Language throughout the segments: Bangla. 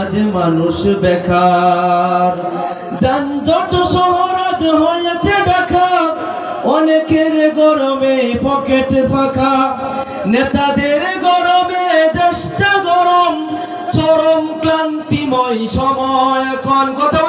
আজ মানুষ বেকার। যানজট শহর হয়েছে ঢাকা, অনেকের গরমে পকেট ফাঁকা। নেতাদের গরমে দেশটা গরম, চরম ক্লান্তিময় সময় এখন। কথা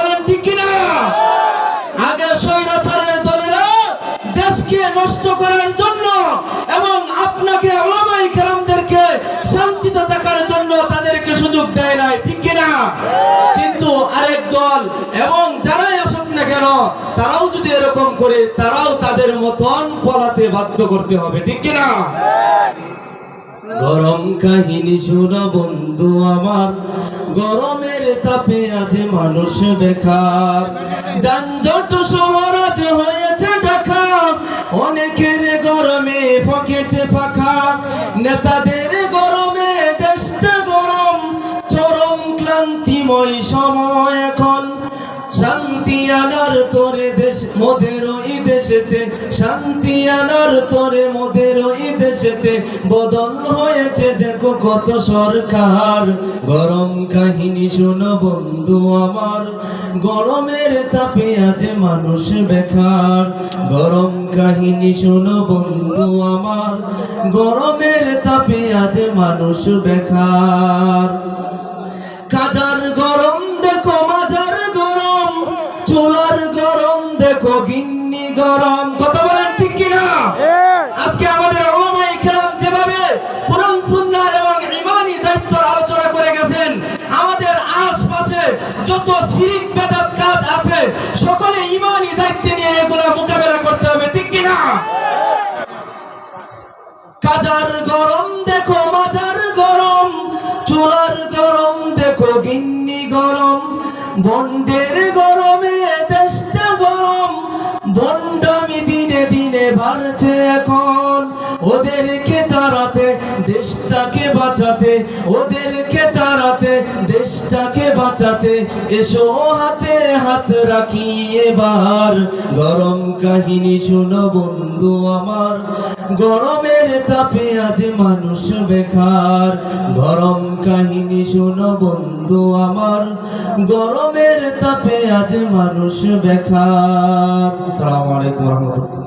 তারাও যদি এরকম করে, তারাও তাদের মতন পলাতে বাধ্য করতে হবে, ঠিক কিনা? গরম কাহিনী শোনা বন্ধু আমার, গরমের তাপে আজ মানুষ বেকার। যানজট শহর আজ হয়েছে ঢাকা, অনেকের গরমে পকেটে ফাঁকা। নেতাদের গরমে দেশটা গরম, চরম ক্লান্তিময় সময় শান্তি আনার তোরে দেশ, মোদের ওই দেশেতে। শান্তি আনার তোরে মোদের ওই দেশেতে। বদল হয়েছে, দেখো কত সরকার। গরম কাহিনী শোনো বন্ধু আমার। গরমের তাপে আজ মানুষ বেকার। গরম কাহিনী শোনো বন্ধু আমার। গরমের তাপে আজ মানুষ বেকার। চুলার গরম দেখো গিন্নি গরম। কথা বলেন ঠিক কিনা? আজকে আমাদের ওলামাই কেরাম যেভাবে কোরআন সুন্নাহ এবং ইমানি দায়িত্বের আলোচনা করে গেছেন আমাদের আশপাশে যত শিরিক বেদাত কাজ আছে সকলে ইমানি দায়িত্ব নিয়ে এগুলা মোকাবেলা করতে হবে ঠিক কিনা? কাজার গরম দেখো মাজার গরম চুলার গরম দেখো গিন্নি গরম বন্ডের গরমে। বাড়ছে এখন। ওদেরকে তাড়াতে, দেশটাকে বাঁচাতে, ওদেরকে তাড়াতে, দেশটাকে বাঁচাতে। এসো হাতে হাত রাখি এবার গরম কাহিনী শোনো বন্ধু আমার। গরমের তাপে আজ মানুষ বেকার। গরম কাহিনী শোনো বন্ধু আমার। গরমের তাপে আজ মানুষ বেকার। আসসালামু আলাইকুম রহমতুল্লাহ।